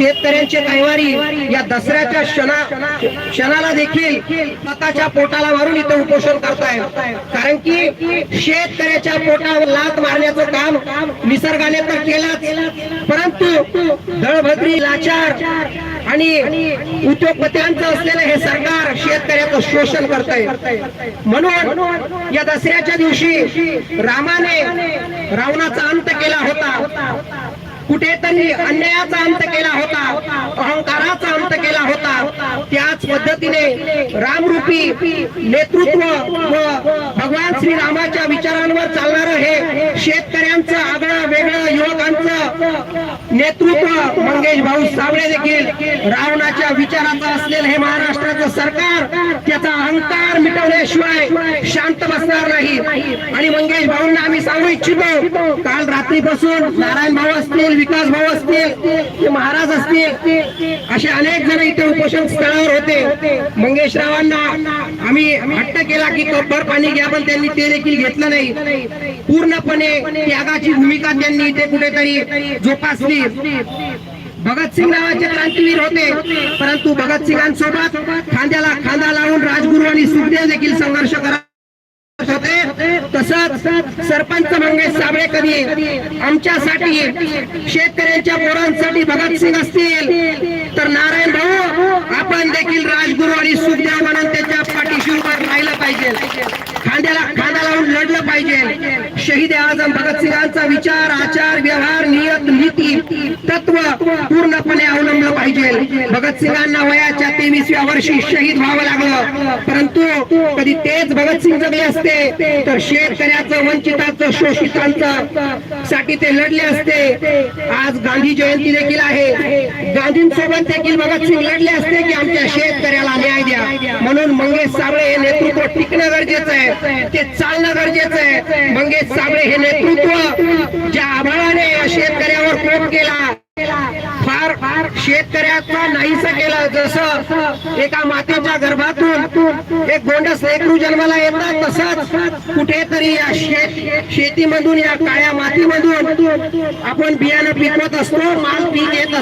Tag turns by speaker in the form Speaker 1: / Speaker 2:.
Speaker 1: शेतकऱ्यांचे कैवारी या दसऱ्याच्या क्षणा क्षणाला देखील स्वतःच्या पोटाला मारून इथं उपोषण करतायत कारण की शेतकऱ्याच्या पोटावर लात मारण्याचं काम निसर्गाने तर केलाच. परंतु दळभद्री लाचार आणि उद्योगपत्यांचं असलेलं हे सरकार शेतकऱ्याचं शोषण करत आहे म्हणून या दसऱ्याच्या दिवशी रामाने रावणाचा अंत केला होता. कुठेतरी अन्यायाचा अंत केला होता अहंकाराचा अंत केला होता. त्याच पद्धतीने रामरूपी नेतृत्व व भगवान श्रीरामाच्या विचारांवर चालणारं हे शेतकऱ्यांचं आगळं वेगळं युवकांचं नेतृत्व मंगेश भाऊ सावळे देखील रावणाच्या विचाराचं असलेलं हे महाराष्ट्राचं सरकार त्याचा अहंकार मिटवल्याशिवाय शांत बसणार नाही. आणि मंगेश भाऊंना आम्ही सांगू इच्छितो काल रात्रीपासून नारायण भाऊ असतील विकास भाऊ असतील महाराज असतील असे अनेक जण इथे उपोषण स्थळावर होते. मंगेश रावांना आम्ही हट्ट केला की कब्बर पाणी घ्या पण त्यांनी ते देखील घेतलं नाही. पूर्णपणे त्यागाची भूमिका त्यांनी इथे कुठेतरी जोपासली. भगतसिंग नावाचे क्रांतीवीर होते परंतु भगतसिंगांसोबत खांद्याला खांदा लावून आणि देखील संघर्ष करत होते. तसंच सरपंच मंगेश साबळे आमच्यासाठी शेतकऱ्यांच्या पोरांसाठी भगतसिंग असतील तर नारायण भाऊ आपण देखील राजगुरू आणि सुखदेव म्हणून त्यांच्या पाठीशी उभं राहिलं पाहिजे. खांद्याला खांदा लावून लढलं पाहिजे. शहीद आजम भगतसिंगांचा विचार आचार व्यवहार नियत नीती तत्व पाहिजे भगतसिंगांना वयाच्या तेवीसव्या वर्षी शहीद व्हावं लागलं. परंतु कधी तेच भगतसिंग जगले असते तर शेतकऱ्याचं वंचिताचं शोषितांचं साठी ते लढले असते. आज गांधी जयंती देखील आहे. गांधींसोबत देखील भगतसिंग लढले असते की आमच्या शेतकऱ्याला न्याय द्या. म्हणून मंगेश साबळे हे नेतृत्व टिकणं गरजेचं आहे. ते चालणं गरजेचं आहे. मंगेश साबळे हे नेतृत्व ज्या आभाळाने या शेतकऱ्यावर कोप केला फार फार शेतकऱ्याचा नाहीसा केला. जसं एका मातेच्या गर्भातून एक गोंडस लेकरू जन्माला येतात तसंच कुठेतरी या शेत शेतीमधून या काळ्या मातीमधून आपण बियाणं पिकवत असतो माल पीक येत असतो.